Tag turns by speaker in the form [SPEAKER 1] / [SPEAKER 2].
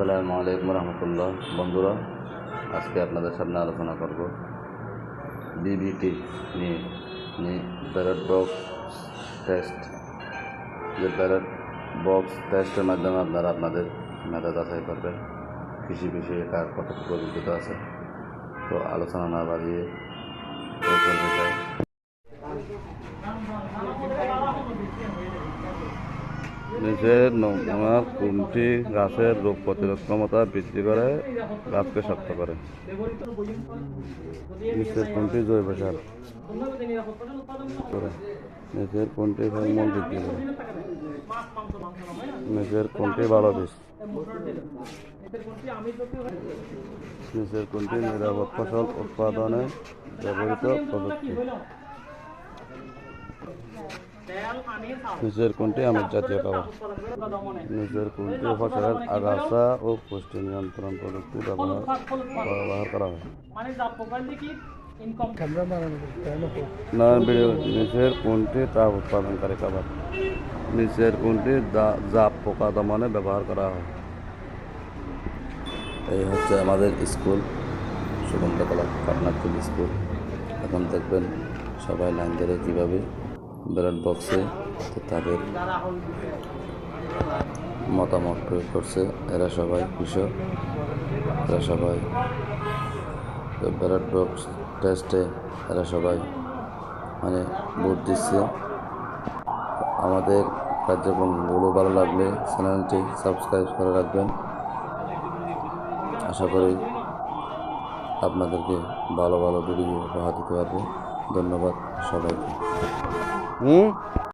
[SPEAKER 1] আসসালামু আলাইকুম রহমতুল্লাহ। বন্ধুরা, আজকে আপনাদের সামনে আলোচনা করব বিবিটি নিয়ে ব্যালট বক্স টেস্ট যে ব্যালট বক্স টেস্টের মাধ্যমে আপনারা আপনাদের মেধা যাচাই করবেন, কৃষি বিষয়ে কার কতটুকু অভিজ্ঞতা আছে। তো আলোচনা না বাড়িয়ে বিষয় নিচের নমুনা কোনটি গাছের রোগ প্রতিরোধ ক্ষমতা বৃদ্ধি করে, গাছকে শক্ত করে? নিচের কোনটি জৈব সার? নিচের কোনটি হরমোন বৃদ্ধি করে? নিচের কোনটি ভালো বীজ? নিচের কোনটি নিরাপদ ফসল উৎপাদনে ব্যবহৃত প্রযুক্তি? নিচের কোনটি আমের জাতীয় খাবার? নিচের কোনটি ফসলের আগাছা ও পুষ্টি নিয়ন্ত্রণ প্রযুক্তি ব্যবহার ব্যবহার করা হয়। না ভিডিও নিচের কোনটি তাপ উৎপাদনকারী খাবার? নিচের কোনটি জাপ পোকা দমনে ব্যবহার করা হয়? এই হচ্ছে আমাদের স্কুল, সুগন্ধকলা পাটনাকুল স্কুল। এখন দেখবেন সবাই লাইন ধরে কীভাবে ব্যালট বক্সে তাদের মতামত প্রয়োগ করছে। এরা সবাই কৃষক, এরা সবাই ব্যালট বক্স টেস্টে এরা সবাই মানে ভোট দিচ্ছে। আমাদের কার্যক্রমগুলো ভালো লাগলে চ্যানেলটি সাবস্ক্রাইব করে রাখবেন। আশা করি আপনাদেরকে ভালো ভালো ভিডিও উপহার দিতে পারব। ধন্যবাদ সবাইকে। হুম?